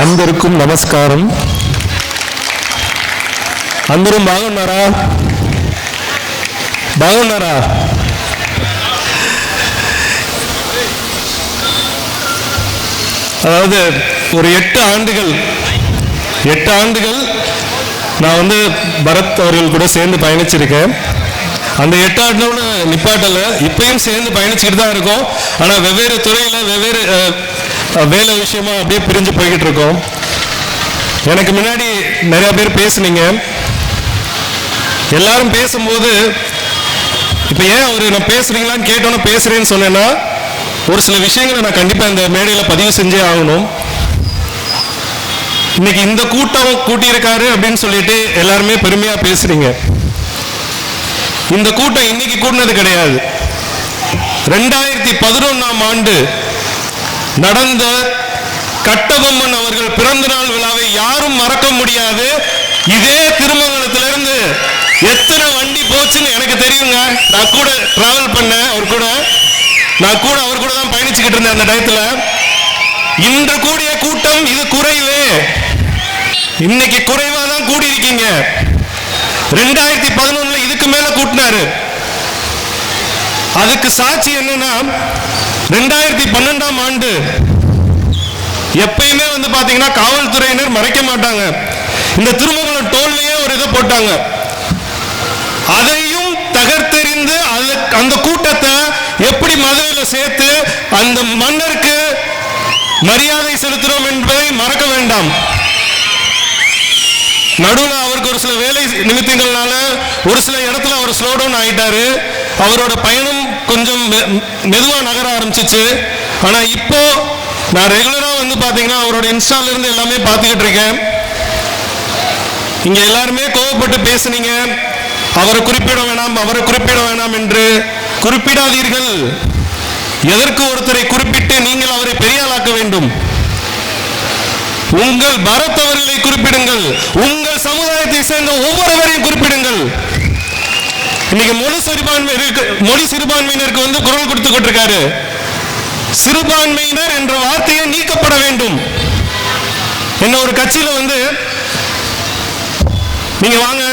అందరికీ నమస్కారం అందరూ బాగున్నారా బాగున్నారా அதாவது ஒரு எட்டு ஆண்டுகள் எட்டு ஆண்டுகள் நான் வந்து பரத் அவர்கள் கூட சேர்ந்து பயணிச்சிருக்கேன் அந்த எட்டு ஆண்டுல நிப்பாட்டல இப்பயும் சேர்ந்து பயணிச்சுட்டு தான் இருக்கோம். ஆனால் வெவ்வேறு துறையில் வெவ்வேறு வேலை விஷயமா அப்படியே பிரிஞ்சு போய்கிட்டு இருக்கோம். எனக்கு முன்னாடி நிறைய பேர் பேசுனீங்க. எல்லாரும் பேசும்போது இப்போ ஏன் அவர் நான் பேசுறீங்களான்னு கேட்டோன்னே பேசுறேன்னு சொன்னேன்னா ஒரு சில விஷயங்களை நான் கண்டிப்பாக இந்த மேடையில் பதிவு செஞ்சே ஆகணும். இன்னைக்கு இந்த கூட்டம் கூட்டியிருக்காரு அப்படின்னு சொல்லிட்டு எல்லாருமே பெருமையாக பேசுறீங்க. இந்த கூட்டம் இன்னைக்கு கூடினது கிடையாது. ரெண்டாயிரத்தி பதினொன்னாம் ஆண்டு நடந்த கட்டபொம்மன் அவர்கள் பிறந்த நாள் விழாவை யாரும் மறக்க முடியாது. இதே திருமங்கலத்திலிருந்து எத்தனை வண்டி போச்சுன்னு எனக்கு தெரியுங்க. நான் கூட டிராவல் பண்ணேன் அவர் கூட. நான் கூட அவர் கூட தான் பயணிச்சுக்கிட்டு இருந்தேன் அந்த டயத்துல. இன்று கூடிய கூட்டம் இது குறைவு. இன்னைக்கு குறைவா தான் கூடி இருக்கீங்க ரெண்டாயிரத்தி பதினொன்று இதுக்கு மேல கூட்டினாரு. அதுக்கு சாட்சி என்னன்னா ரெண்டாயிரத்தி பன்னெண்டாம் ஆண்டு எப்பயுமே வந்து பாத்தீங்கன்னா காவல்துறையினர் மறைக்க மாட்டாங்க. இந்த திருமங்கலம் டோல்லையே ஒரு இதை போட்டாங்க. அதையும் தகர்த்தெறிந்து அந்த கூட்டத்தை எப்படி மதுரையில் சேர்த்து அந்த மன்னருக்கு மரியாதை செலுத்துறோம் என்பதை மறக்க வேண்டாம். நடுவில் அவருக்கு ஒரு சில வேலை நிமித்தங்கள்னால ஒரு சில இடத்துல அவர் ஸ்லோ டவுன் அவரோட பயணம் கொஞ்சம் மெதுவாக மெதுவா நகர ஆரம்பிச்சிச்சு. ஆனால் இப்போ நான் ரெகுலராக வந்து பார்த்தீங்கன்னா அவரோட இன்ஸ்டால இருந்து எல்லாமே பார்த்துக்கிட்டு இருக்கேன். இங்கே எல்லாருமே கோவப்பட்டு பேசுனீங்க. அவரை குறிப்பிட வேணாம் அவரை குறிப்பிட வேணாம் என்று குறிப்பிடாதீர்கள். எதற்கு ஒருத்தரை குறிப்பிட்டு நீங்கள் அவரை பெரியாளாக்க வேண்டும்? உங்கள் பரத் அவர்களை குறிப்பிடுங்கள். உங்கள் சமுதாயத்தை சேர்ந்த ஒவ்வொருவரையும் குறிப்பிடுங்கள். இன்னைக்கு மொழி சிறுபான்மை மொழி சிறுபான்மையினருக்கு வந்து குரல் கொடுத்து கொண்டிருக்காரு சிறுபான்மையினர் என்ற வார்த்தையை நீக்கப்பட வேண்டும். என்ன ஒரு கட்சியில வந்து நீங்க வாங்க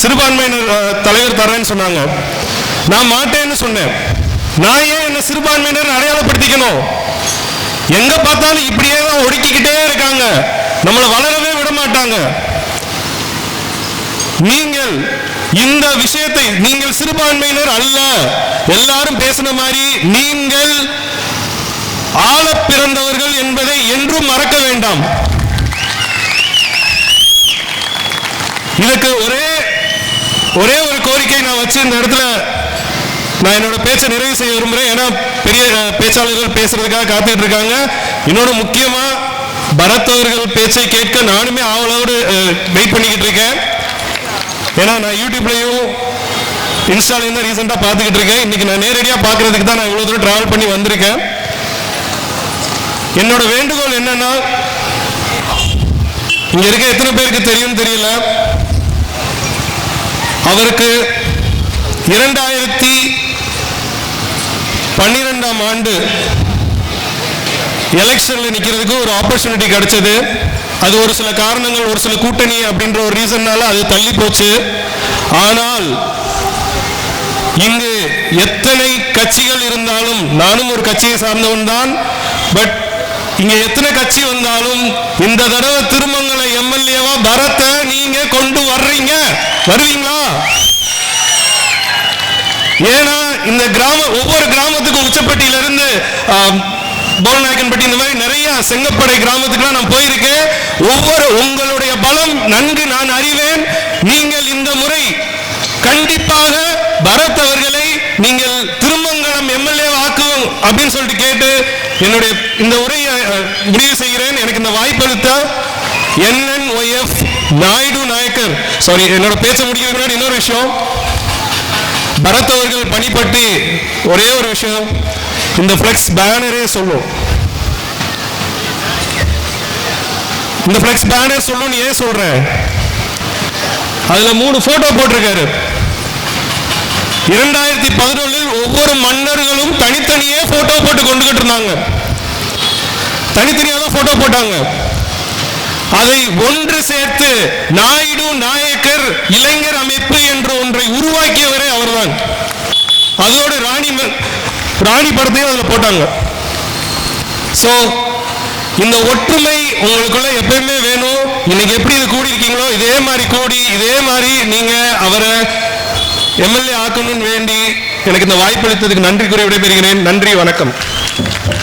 சிறுபான்மையினர் தலைவர் தரேன்னு சொன்னாங்க. நான் மாட்டேன்னு சொன்னேன். நான் ஏன் என்ன சிறுபான்மையினர் அடையாளப்படுத்திக்கணும்? எங்க பார்த்தாலும் இப்படியே தான் ஒடுக்கிக்கிட்டே இருக்காங்க. நம்மளை வளரவே விட மாட்டாங்க. நீங்கள் இந்த விஷயத்தை நீங்கள் சிறுபான்மையினர் அல்ல. எல்லாரும் பேசின மாதிரி நீங்கள் ஆள பிறந்தவர்கள் என்பதை என்றும் மறக்க வேண்டாம். இதுக்கு ஒரே ஒரே ஒரு கோரிக்கை நான் வச்சு இந்த இடத்துல நான் என்னோட பேச்சை நிறைவு செய்ய விரும்புகிறேன் ஏன்னா பெரிய பேச்சாளர்கள் பேசுறதுக்காக காத்துட்டு இருக்காங்க. இன்னொன்று முக்கியமா பரத் அவர்கள் பேச்சை கேட்க நானுமே ஆவலோடு வெயிட் பண்ணிக்கிட்டு இருக்கேன். ஏன்னா நான் யூடியூப்லையும் இன்ஸ்டாலையும் தான் ரீசெண்டாக பார்த்துக்கிட்டு இருக்கேன். இன்னைக்கு நான் நேரடியாக பார்க்கறதுக்கு தான் நான் இவ்வளோ தூரம் டிராவல் பண்ணி வந்திருக்கேன். என்னோட வேண்டுகோள் என்னன்னா இங்க இருக்க எத்தனை பேருக்கு தெரியும் தெரியல. அவருக்கு இரண்டாயிரத்தி பன்னிரெண்டாம் ஆண்டு எலெக்ஷன்ல நிக்கிறதுக்கு ஒரு ஆப்பர்ச்சுனிட்டி கிடைச்சது. அது ஒரு சில காரணங்கள் ஒரு சில கூட்டணி அப்படின்ற ஒரு ரீசன்னால அது தள்ளி போச்சு. ஆனால் இங்கு எத்தனை கட்சிகள் இருந்தாலும் நானும் ஒரு கட்சியை சார்ந்தவன் தான் பட் இங்க எத்தனை கட்சி வந்தாலும் இந்த தடவை திருமங்கல எம்எல்ஏவா பரத்தை நீங்க கொண்டு வர்றீங்க. வருவீங்களா? ஏன்னா இந்த கிராம ஒவ்வொரு கிராமத்துக்கும் உச்சப்பட்டியிலிருந்து போல்நாயக்கன்பட்டி இந்த மாதிரி நிறைய செங்கப்படை கிராமத்துக்குலாம் நான் போயிருக்கேன். ஒவ்வொரு உங்களுடைய பலம் நன்கு நான் அறிவேன். நீங்கள் இந்த முறை கண்டிப்பாக பரத் அவர்களை நீங்கள் திருமங்கலம் எம்எல்ஏ ஆக்குவோம் அப்படின்னு சொல்லிட்டு கேட்டு என்னுடைய இந்த உரையை முடிவு செய்கிறேன். எனக்கு இந்த வாய்ப்பு அளித்த என்என்ஒய்எஃப் நாயுடு நாயக்கர். சாரி என்னோட பேச்ச முடிக்கிறதுக்கு முன்னாடி இன்னொரு விஷயம். பரத் அவர்கள் பணிப்பட்டு ஒரே ஒரு விஷயம் இந்த ஃப்ளெக்ஸ் பேனரே சொல்லும். இந்த ஃப்ளெக்ஸ் பேனர் சொல்லும் ஏன் சொல்றேன்? அதுல மூணு போட்டோ போட்டிருக்காரு. இரண்டாயிரத்தி பதினொன்றில் ஒவ்வொரு மன்னர்களும் தனித்தனியே போட்டோ போட்டு கொண்டுகிட்டு இருந்தாங்க. தனித்தனியாக தான் போட்டோ போட்டாங்க. அதை ஒன்று சேர்த்து நாயுடு நாயக்கர் இளைஞர் அமைப்பு என்ற ஒன்றை உருவாக்கியவரே போட்டாங்க. அதோடு ராணி ராணி படத்தையும் அதில் போட்டாங்க. ஸோ இந்த ஒற்றுமை உங்களுக்குள்ள எப்பயுமே வேணும். இன்னைக்கு எப்படி இது கூடி இருக்கீங்களோ இதே மாதிரி கூடி இதே மாதிரி நீங்க அவரை எம்எல்ஏ ஆக்கணும்னு வேண்டி எனக்கு இந்த வாய்ப்பளித்ததுக்கு நன்றி கூறி விடைபெறுகிறேன். நன்றி வணக்கம்.